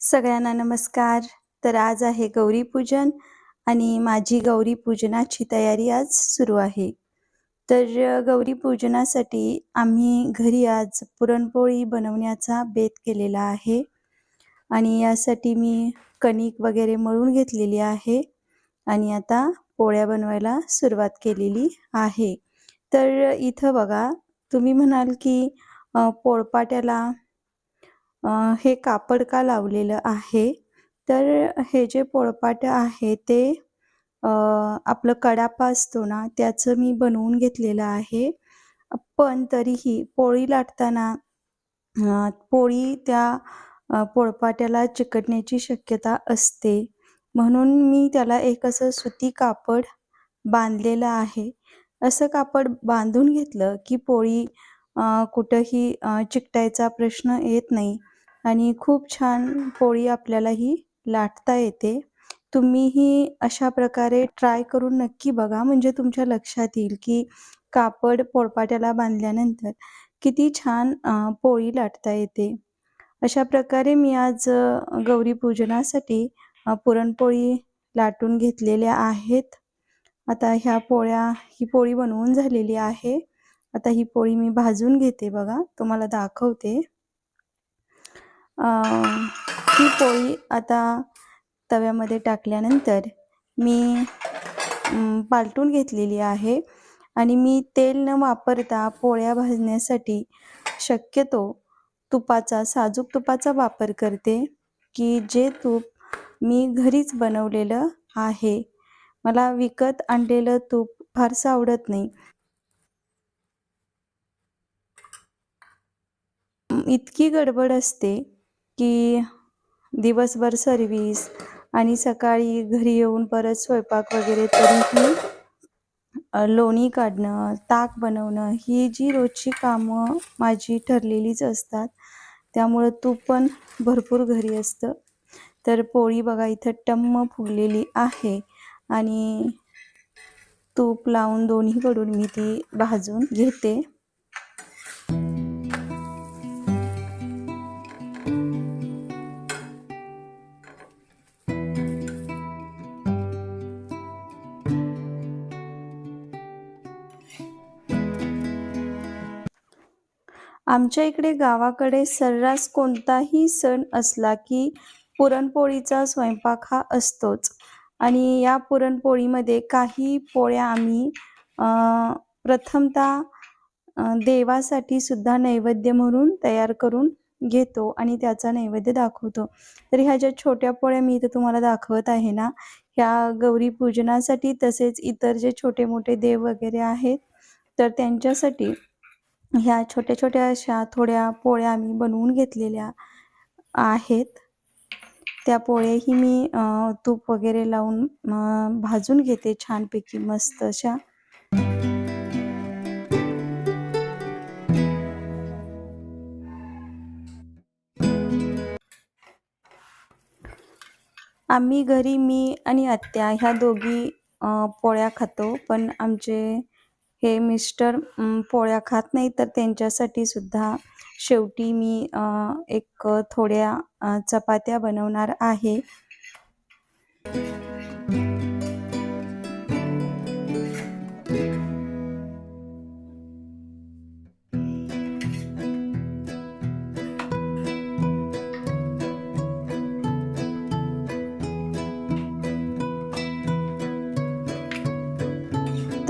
सगळ्यांना नमस्कार. तर आज आहे गौरीपूजन आणि माझी गौरी पूजनाची तयारी आज सुरू आहे. तर गौरी पूजनासाठी आम्ही घरी आज पुरणपोळी बनवण्याचा बेत केलेला आहे आणि यासाठी मी कणिक वगैरे मळून घेतलेली आहे आणि आता पोळ्या बनवायला सुरुवात केलेली आहे. तर इथं बघा तुम्ही म्हणाल की पोळपाट्याला हे कापड का लावलेलं आहे? तर हे जे पोळपाट आहे ते आपलं कडापा असतो ना त्याचं मी बनवून घेतलेलं आहे. पण तरीही पोळी लाटताना पोळी त्या पोळपाट्याला चिकटण्याची शक्यता असते. म्हणून मी त्याला एक असं सुती कापड बांधलेलं आहे. असं कापड बांधून घेतलं की पोळी कुठंही चिकटायचा प्रश्न येत नाही. आणि खूप छान पोळी आपल्याला ही लाटता येते. तुम्हीही अशा प्रकारे ट्राय करून नक्की बघा. म्हणजे तुमच्या लक्षात येईल की कापड पोळपाट्याला बांधल्यानंतर किती छान पोळी लाटता येते. अशा प्रकारे मी आज गौरी पूजनासाठी पुरणपोळी लाटून घेतलेल्या आहेत. आता ह्या पोळ्या ही पोळी बनवून झालेली आहे. आता ही पोळी मी भाजून घेते बघा. तुम्हाला दाखवते. ही पोळी आता तव्यामध्ये टाकल्यानंतर मी पालटून घेतलेली आहे आणि मी तेल न वापरता पोळ्या भाजण्यासाठी शक्यतो तुपाचा साजूक तुपाचा वापर करते की जे तूप मी घरीच बनवलेलं आहे. मला विकत आणलेलं तूप फारसं आवडत नाही. इतकी गडबड असते की दिवसभर सर्विस आणि सकाळी घरी येऊन परत स्वयंपाक वगैरे तरीही ती लोणी काढणं ताक बनवणं ही जी रोजची कामं माझी ठरलेलीच असतात. त्यामुळं तूप पण भरपूर घरी असतं. तर पोळी बघा इथं टम्म फुगलेली आहे आणि तूप लावून दोन्हीकडून मी ती भाजून घेते. आमच्या इकडे गावाकडे सर्रास कोणताही सण असला की पुरणपोळीचा स्वयंपाक हा असतोच. आणि या पुरणपोळीमध्ये काही पोळ्या आम्ही प्रथमतः देवासाठी सुद्धा नैवेद्य म्हणून तयार करून घेतो आणि त्याचा नैवेद्य दाखवतो. तर ह्या ज्या छोट्या पोळ्या मी इथं तुम्हाला दाखवत आहे ना ह्या गौरी पूजनासाठी तसेच इतर जे छोटे मोठे देव वगैरे आहेत तर त्यांच्यासाठी ह्या छोट्या छोट्या अशा थोड्या पोळ्या आम्ही बनवून घेतलेल्या आहेत. त्या पोळ्याही मी तूप वगैरे लावून भाजून घेते छानपैकी मस्त अशा. आम्ही घरी मी आणि आत्या ह्या दोघी पोळ्या खातो पण आमचे हे मिस्टर पोळ्या खात नाही तर त्यांच्यासाठी सुद्धा शेवटी मी एक थोड्या चपात्या बनवणार आहे.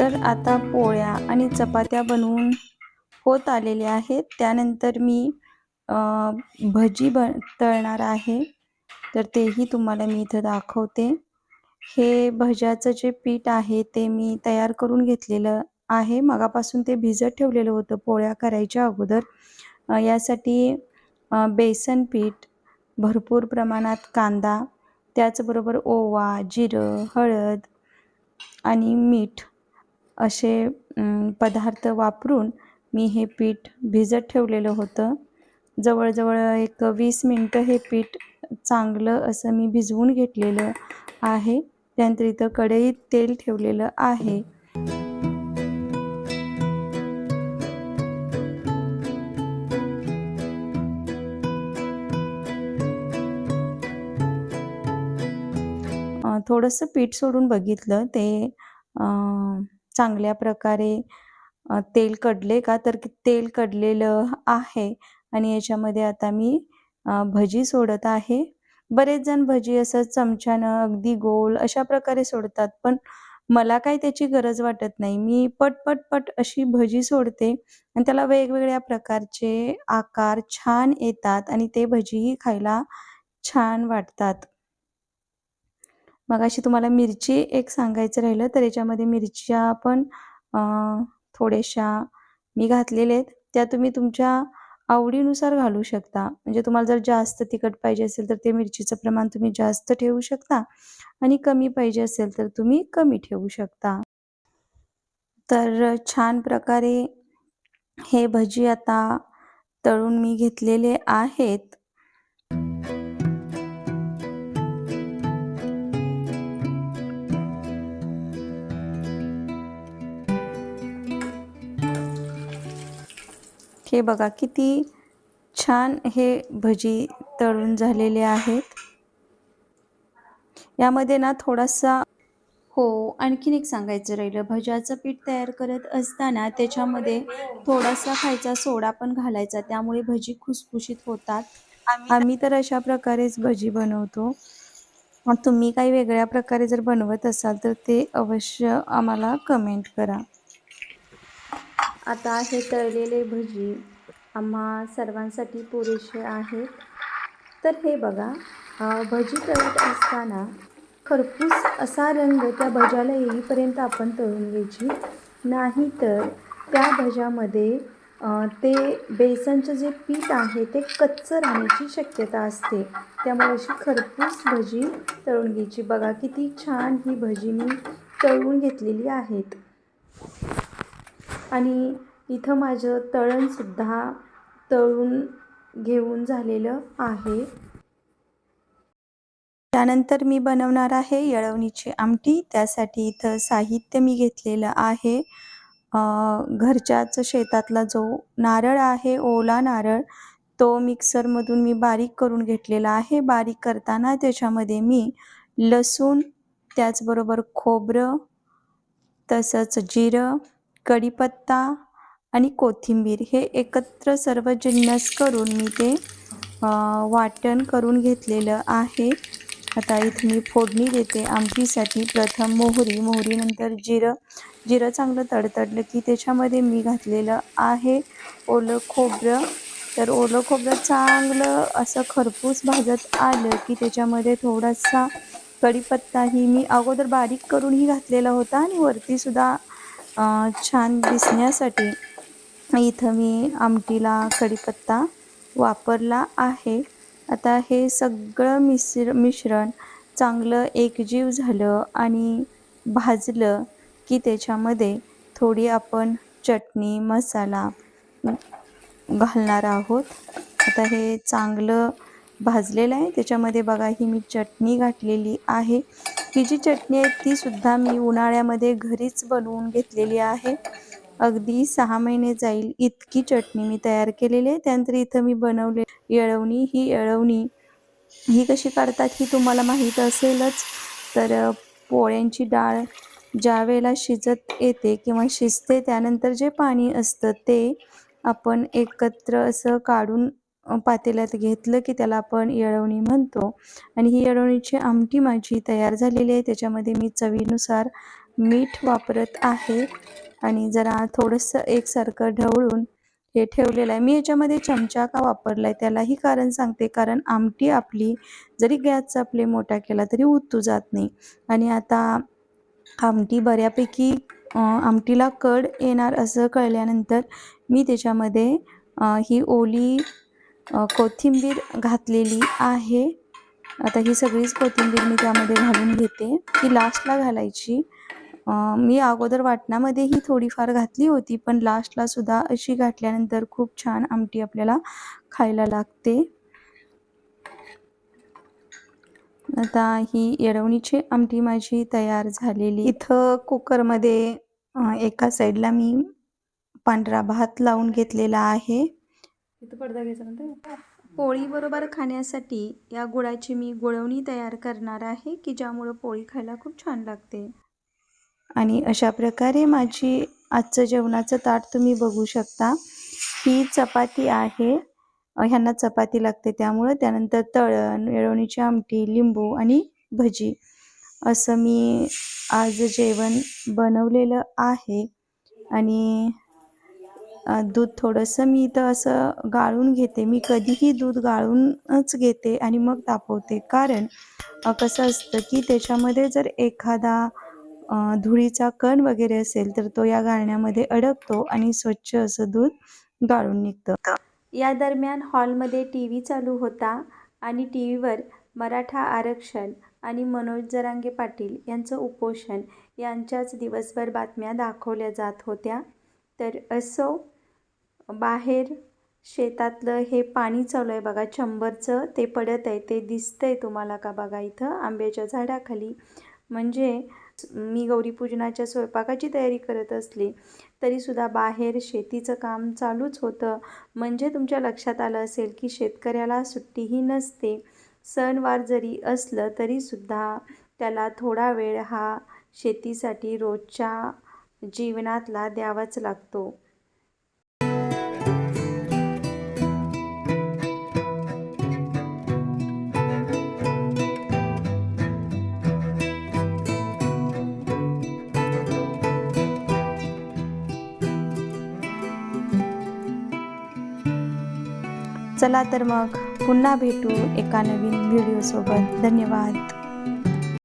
तर आता पोळ्या आणि चपात्या बनवून होत आलेल्या आहेत. त्यानंतर मी भजी बन तळणार आहे. तर तेही तुम्हाला मी इथं दाखवते. हे भज्याचं जे पीठ आहे ते मी तयार करून घेतलेलं आहे. मगापासून ते भिजत ठेवलेलं होतं पोळ्या करायच्या अगोदर. यासाठी बेसन पीठ भरपूर प्रमाणात कांदा त्याचबरोबर ओवा जिरं हळद आणि मीठ असे पदार्थ वापरून मी हे पीठ भिजत ठेवलेलं होतं. जवळजवळ एक वीस मिनटं हे पीठ चांगलं असं मी भिजवून घेतलेलं आहे. त्यानंतर इथं कढईत तेल ठेवलेलं आहे. थोडंसं पीठ सोडून बघितलं. ते चांगल्या प्रकारे तेल कडले का? तर की तेल कडलेलं आहे. आणि याच्यामध्ये आता मी भजी सोडत आहे. बरेच जण भजी असं चमच्यानं अगदी गोल अशा प्रकारे सोडतात. पण मला काही त्याची गरज वाटत नाही. मी पट पट अशी भजी सोडते आणि त्याला वेगवेगळ्या प्रकारचे आकार छान येतात आणि ते भजीही खायला छान वाटतात. मगाशी तुम्हाला मिरची एक सांगायचं राहिलं तर याच्यामध्ये मिरच्या पण थोड्याशा मी घातलेल्या आहेत. त्या तुम्ही तुमच्या आवडीनुसार घालू शकता. म्हणजे तुम्हाला जर जास्त तिखट पाहिजे असेल तर ते मिरचीचं प्रमाण तुम्ही जास्त ठेवू शकता आणि कमी पाहिजे असेल तर तुम्ही कमी ठेवू शकता. तर छान प्रकारे हे भजी आता तळून मी घेतलेले आहेत. हे बघा किती छान हे भजी तळून झालेले आहेत. यामध्ये ना थोडासा हो आणखीन एक सांगायचं राहिलं. भज्याचं पीठ तयार करत असताना त्याच्यामध्ये थोडासा खायचा सोडा पण घालायचा. त्यामुळे भजी खुसखुशीत होतात. आम्ही तर अशा प्रकारेच भजी बनवतो. तुम्ही काही वेगळ्या प्रकारे जर बनवत असाल तर ते अवश्य आम्हाला कमेंट करा. आता हे तळलेले भजी आम्हा सर्वांसाठी पुरेसे आहेत. तर हे बघा भजी तळत असताना खरपूस असा रंग त्या भज्याला येईपर्यंत आपण तळून घ्यायची. नाही तर त्या भज्यामध्ये ते बेसनचं जे पीठ आहे ते कच्चं राहण्याची शक्यता असते. त्यामुळे अशी खरपूस भजी तळून घ्यायची. बघा किती छान ही भजी मी तळून घेतलेली आहेत. आणि इथं माझं तळणसुद्धा तळून घेऊन झालेलं आहे. त्यानंतर मी बनवणार आहे येळवणीची आमटी. त्यासाठी इथं साहित्य मी घेतलेलं आहे. घरच्याच शेतातला जो नारळ आहे ओला नारळ तो मिक्सरमधून मी बारीक करून घेतलेला आहे. बारीक करताना त्याच्यामध्ये मी लसूण त्याचबरोबर खोबरं तसंच जिरं कढीपत्ता आणि कोथिंबीर हे एकत्र सर्व जिन्नस करून मी ते वाटण करून घेतलेलं आहे. आता इथे मी फोडणी देते आमटीसाठी. प्रथम मोहरी मोहरीनंतर जिरं. जिरं चांगलं तडतडलं की त्याच्यामध्ये मी घातलेलं आहे ओलं खोबरं. तर ओलं खोबरं चांगलं असं खरपूस भाजत आलं की त्याच्यामध्ये थोडासा कढीपत्ताही मी अगोदर बारीक करूनही घातलेला होता आणि वरतीसुद्धा छान दिसण्यासाठी इथं मी आमटीला कढीपत्ता वापरला आहे. आता हे सगळं मिश्र मिश्रण चांगलं एकजीव झालं आणि भाजलं की त्याच्यामध्ये थोडी आपण चटणी मसाला घालणार आहोत. आता हे चांगलं भाजलेलं आहे. त्याच्यामध्ये बघा ही मी चटणी घातलेली आहे. ही जी चटणी आहे ती सुद्धा मी उन्हाळ्यामध्ये घरीच बनवून घेतलेली आहे. अगदी सहा महिने जाईल इतकी चटणी मी तयार केलेली आहे. त्यानंतर इथं मी बनवले येळवणी. ही येळवणी ही कशी काढतात ही तुम्हाला माहीत असेलच. तर पोळ्यांची डाळ ज्या वेळेला शिजत येते किंवा शिजते त्यानंतर जे पाणी असतं ते आपण एकत्र असं काढून पातेल्यात घेतलं की त्याला आपण येळवणी म्हणतो. आणि ही येळवणीची आमटी माझी तयार झालेली आहे. त्याच्यामध्ये मी चवीनुसार मीठ वापरत आहे. आणि जरा थोडंसं एकसारखं ढवळून हे ठेवलेलं आहे. मी याच्यामध्ये चमचा का वापरला आहे त्यालाही कारण सांगते. कारण आमटी आपली जरी गॅसचा आपले मोठा केला तरी उतू जात नाही. आणि आता आमटी बऱ्यापैकी आमटीला कड येणार असं कळल्यानंतर मी त्याच्यामध्ये ही ओली कोथिंबीर घातलेली आहे. आता ही सगळीच कोथिंबीर मी त्यामध्ये घालून घेते. ती लास्टला घालायची. मी अगोदर वाटणामध्येही थोडीफार घातली होती पण लास्टला सुद्धा अशी घातल्यानंतर खूप छान आमटी आपल्याला खायला लागते. आता ही येडवणीची आमटी माझी तयार झालेली. इथं कुकरमध्ये एका साईडला मी पांढरा भात लावून घेतलेला आहे. इथं पडदा घ्यायचा म्हणते पोळीबरोबर खाण्यासाठी या गुळाची मी गुळवणी तयार करणार आहे की ज्यामुळं पोळी खायला खूप छान लागते. आणि अशा प्रकारे माझी आजचं जेवणाचं ताट तुम्ही बघू शकता. ही चपाती आहे. ह्यांना चपाती लागते त्यामुळं. त्यानंतर तळण येळवणीची आमटी लिंबू आणि भजी. असं मी आज जेवण बनवलेलं आहे. आणि दूध थोडंसं मी इथं असं गाळून घेते. मी कधीही दूध गाळूनच घेते आणि मग तापवते. कारण कसं असतं की त्याच्यामध्ये जर एखादा धुळीचा कण वगैरे असेल तर तो या गाळण्यामध्ये अडकतो आणि स्वच्छ असं दूध गाळून निघतं. या दरम्यान हॉलमध्ये टी व्ही चालू होता आणि टी व्हीवर मराठा आरक्षण आणि मनोज जरांगे पाटील यांचं उपोषण यांच्याच दिवसभर बातम्या दाखवल्या जात होत्या. तर असो बाहेर शेतातलं हे पाणी चालू आहे बघा चंबरचं ते पडत आहे. ते दिसतंय तुम्हाला का बघा इथं? आंब्याच्या झाडाखाली. म्हणजे मी गौरीपूजनाच्या स्वयंपाकाची तयारी करत असली तरीसुद्धा बाहेर शेतीचं काम चालूच होतं. म्हणजे तुमच्या लक्षात आलं असेल की शेतकऱ्याला सुट्टीही नसते. सणवार जरी असलं तरीसुद्धा त्याला थोडा वेळ हा शेतीसाठी रोजच्या जीवनातला द्यावाच लागतो. चला तर मग पुन्हा भेटू एका नवीन व्हिडिओसोबत धन्यवाद.